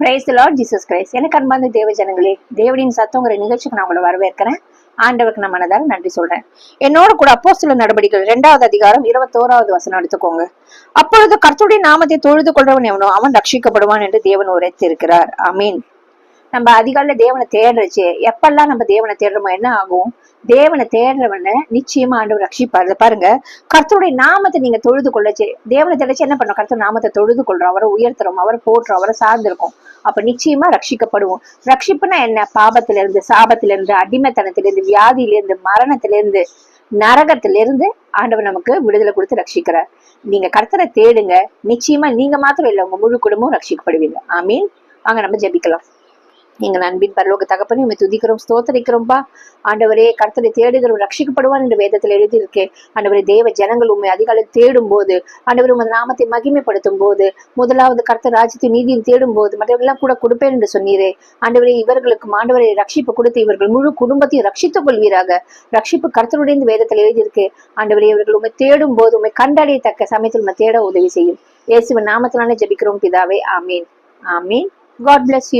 Price Lord Jesus Christ எனக்கு அன்பார்ந்த தேவ ஜனங்களே தேவடின் சத்தங்கிற நிகழ்ச்சிக்கு நான் உங்களை வரவேற்கிறேன். ஆண்டவருக்கு நான் மனதார நன்றி சொல்றேன். என்னோட கூட அப்போ சில நடவடிக்கைகள் இரண்டாவது அதிகாரம் இருபத்தோராவது வசனம் எடுத்துக்கோங்க. அப்பொழுது கர்த்தருடைய நாமத்தை தொழுது கொள்றவன் எவனோ அவன் ரட்சிக்கப்படுவான் என்று தேவன் உரைத்திருக்கிறார். அமீன் நம்ம அதிகாலையில தேவனை தேடுறச்சு எப்பெல்லாம் நம்ம தேவனை தேடுறோமோ என்ன ஆகும்? தேவனை தேடுறவனை நிச்சயமா ஆண்டவர் ரட்சிப்பாரு. பாருங்க கர்த்தருடைய நாமத்தை நீங்க தொழுது கொள்ளச்சு. தேவனை தேடச்சு என்ன பண்ணோம்? கர்த்தர் நாமத்தை தொழுது கொள்றோம். அவரை உயர்த்துறோம் அவரை போட்டுறோம் அவரை சார்ந்திருக்கோம். அப்ப நிச்சயமா ரட்சிக்கப்படுவோம். ரட்சிப்புனா என்ன? பாபத்திலிருந்து சாபத்திலிருந்து அடிமைத்தனத்திலிருந்து வியாதியிலிருந்து மரணத்திலிருந்து நரகத்திலிருந்து ஆண்டவர் நமக்கு விடுதலை கொடுத்து ரட்சிக்கிறார். நீங்க கர்த்தரை தேடுங்க. நிச்சயமா நீங்க மாத்திரம் இல்லை உங்க முழு குடும்பமும் ரட்சிக்கப்படுவீங்க. ஆமீன். வாங்க நம்ம ஜெபிக்கலாம். எங்கள் அன்பின் பரலோக தகப்பனே உண்மை துதிக்கிறோம் ஸ்தோத்தரிக்கிறோம்பா ஆண்டவரே கர்த்தரை தேடுகிறோம் ரட்சிக்கப்படுவான் என்று வேதத்தில் எழுதியிருக்கேன் ஆண்டவரே தேவ ஜனங்கள் உண்மை அதிகாலை தேடும் போது ஆண்டவர் உமது நாமத்தை மகிமைப்படுத்தும் போது முதலாவது கர்த்தர் ராஜ்யத்தை நீதியும் தேடும் போது மற்றவர்களெல்லாம் கூட கொடுப்பேன் என்று சொன்னீரே. ஆண்டவரே இவர்களுக்கு ஆண்டவரை ரட்சிப்பு கொடுத்து இவர்கள் முழு குடும்பத்தையும் ரட்சித்துக் கொள்வீராக. ரட்சிப்பு கர்த்தருடைய இந்த வேதத்தில் எழுதியிருக்கு. ஆண்டவரே இவர்கள் உண்மை தேடும் போது உண்மை கண்டடையத்தக்க சமயத்தில் உண்மை தேட உதவி செய்யும். இயேசுவின் நாமத்தினாலே ஜபிக்கிறோம் பிதாவே ஆமீன். ஆமீன். God bless you